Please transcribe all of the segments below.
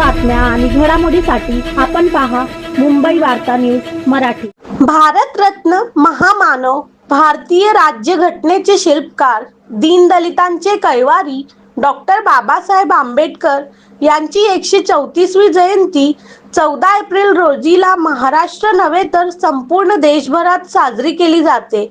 आणि घडामोडीसाठी आपण पहा मुंबई वार्ता न्यूज मराठी. भारतरत्न महामानव भारतीय राज्यघटनेचे शिल्पकार दीनदलितांचे कैवारी डॉक्टर बाबासाहेब आंबेडकर यांची एकशे चौतीसवी जयंती चौदा एप्रिल रोजीला महाराष्ट्र नव्हे तर संपूर्ण देशभरात साजरी केली जाते.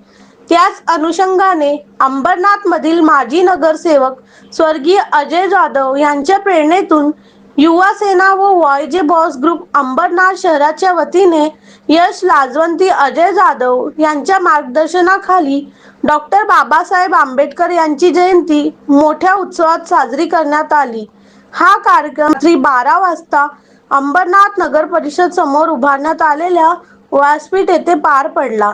त्याच अनुषंगाने अंबरनाथमधील माजी नगरसेवक स्वर्गीय अजय जाधव यांच्या प्रेरणेतून युवा सेना व वायजे बॉस ग्रुप अंबरनाथ शहराच्या वतीने यश लाजवंती अजय जाधव यांच्या मार्गदर्शनाखाली डॉक्टर बाबासाहेब आंबेडकर यांची जयंती मोठ्या उत्सवात साजरी करण्यात आली. हा कार्यक्रम रात्री बारा वाजता अंबरनाथ नगर परिषद समोर उभारण्यात आलेल्या व्यासपीठ येथे पार पडला.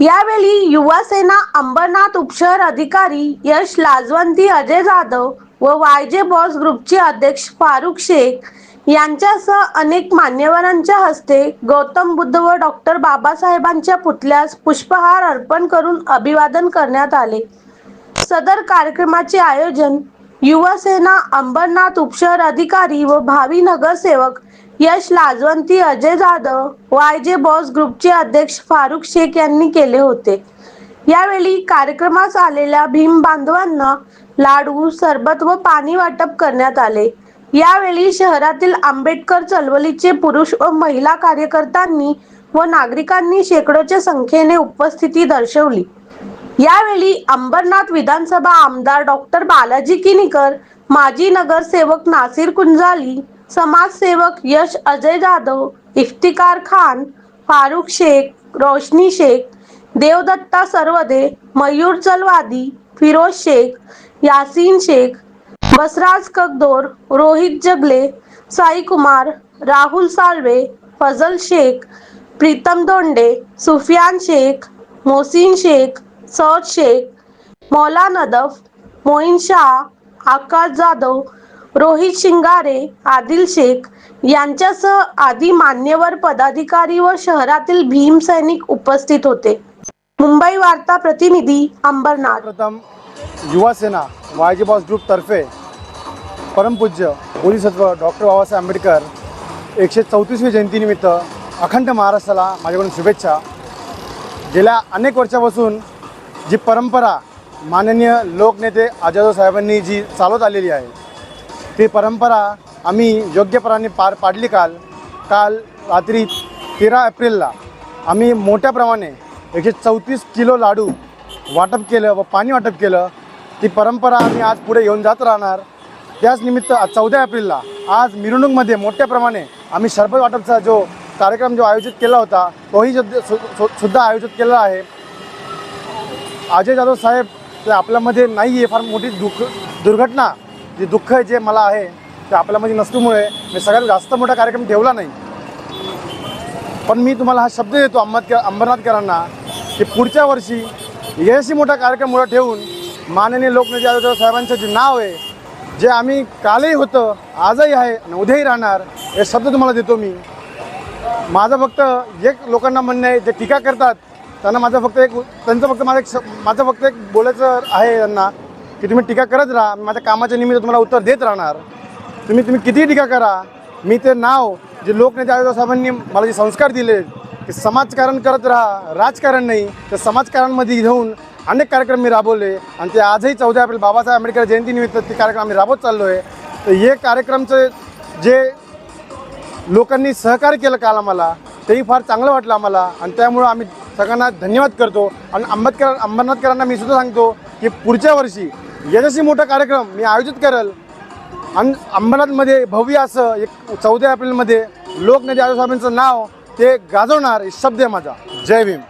यावेळी युवा सेना अंबरनाथ उपशहर अधिकारी यश लाजवंती अजय जाधव व वाय जे बॉस ग्रुपचे अध्यक्ष फारुख शेख यांच्यासह अनेक मान्यवरांच्या हस्ते गौतम बुद्ध व डॉक्टर बाबासाहेबांच्या पुतल्यास पुष्पहार अर्पण करून अभिवादन करण्यात आले. सदर कार्यक्रमाचे आयोजन युवासेना अंबरनाथ उपशहर अधिकारी व भावी नगरसेवक Yash Lajwanti Ajay Jadhav Y J Boss ग्रुपचे अध्यक्ष फारुख शेख यांनी केले होते. यावेळी कार्यक्रमास आलेल्या भीम बांधवांना लाडू सरबत व पाणी वाटप करण्यात आले. यावेळी शहरातील आंबेडकर चळवळीचे पुरुष व महिला कार्यकर्त्यांनी व नागरिकांनी शेकडोच्या संख्येने उपस्थिती दर्शवली. यावेळी अंबरनाथ विधानसभा आमदार डॉक्टर बालाजी किनीकर माजी नगरसेवक नासिर कुंजाली समाजसेवक यश अजय जाधव इफ्तिकार खान फारुख शेख रोशनी शेख देवदत्ता सर्वदे मयूर चलवादी फिरोज शेख यासीन शेख बसराज कगदोर रोहित जगले साई कुमार राहुल साळवे फजल शेख प्रीतम दोंडे सुफियान शेख मोहसिन शेख सौद शेख मौला नदफ मोईन शाह आकाश जाधव रोहित शिंगारे आदिल शेख यांच्यासह आदी मान्यवर पदाधिकारी व शहरातील भीम सैनिक उपस्थित होते. मुंबई वार्ता प्रतिनिधी अंबरनाथ. युवासेना युवा वायजी बॉस ग्रुपतर्फे परमपूज्य बोधिसत्व डॉक्टर बाबासाहेब आंबेडकर एकशे चौतीसवी जयंतीनिमित्त अखंड महाराष्ट्राला माझ्याकडून शुभेच्छा. गेल्या अनेक वर्षापासून जी परंपरा माननीय लोकनेते आजादो साहेबांनी जी चालवत आलेली आहे ती परंपरा आम्ही योग्यपणाने पार पाडली काल. काल रात्री तेरा एप्रिलला आम्ही मोठ्या प्रमाणे एकशे चौतीस किलो लाडू वाटप केलं व पाणी वाटप केलं. ती परंपरा आम्ही आज पुढे घेऊन जात राहणार. त्याच निमित्त चौदा एप्रिलला आज मिरवणूकमध्ये मोठ्या प्रमाणे आम्ही शरबत वाटपचा जो कार्यक्रम जो आयोजित केला होता तोही सु- सु- सुद्धा आयोजित केलेला आहे. अजय जाधव साहेब ते आपल्यामध्ये नाही आहे फार मोठी दुःख दुर्घटना. जे दुःख आहे जे मला आहे ते आपल्यामध्ये नसल्यामुळे मी सगळ्यात जास्त मोठा कार्यक्रम ठेवला नाही. पण मी तुम्हाला हा शब्द देतो अंबरकर अंबरनाथकरांना की पुढच्या वर्षी यशस्वी मोठा कार्यक्रम मोठा ठेवून माननीय लोकनेते जाधव साहेबांचं जे नाव आहे जे आम्ही कालही होतं आजही आहे आणि उद्याही राहणार हे शब्द तुम्हाला देतो मी. माझं फक्त एक लोकांना म्हणणं आहे जे टीका करतात त्यांना माझं फक्त एक त्यांचं फक्त माझं एक माझं फक्त एक बोलायचं आहे त्यांना की तुम्ही टीका करत राहा माझ्या कामाच्या निमित्त तुम्हाला उत्तर देत राहणार. तुम्ही तुम्ही कितीही टीका करा मी ते नाव जे लोकनेते आयोजक साहेबांनी मला जे संस्कार दिले की समाजकारण करत राहा राजकारण नाही तर समाजकारणमध्ये घेऊन अनेक कार्यक्रम मी राबवले. आणि ते आजही चौदा एप्रिल बाबासाहेब आंबेडकर जयंतीनिमित्त ते कार्यक्रम आम्ही राबवत चाललो आहे तर हे कार्यक्रमचं जे लोकांनी सहकार्य केलं काल आम्हाला तेही फार चांगलं वाटलं आम्हाला. आणि त्यामुळं आम्ही सगळ्यांना धन्यवाद करतो. आणि आंबेडकर अंबरनाथकरांना मी सुद्धा सांगतो की पुढच्या वर्षी यशस्वी मोठा कार्यक्रम मी आयोजित करेल. आणि अंबरनाथमध्ये भव्य असं एक चौदा एप्रिलमध्ये लोकनेते आजोसाहेबांचं नाव ते गाजवणार शब्द आहे माझा. जय भीम.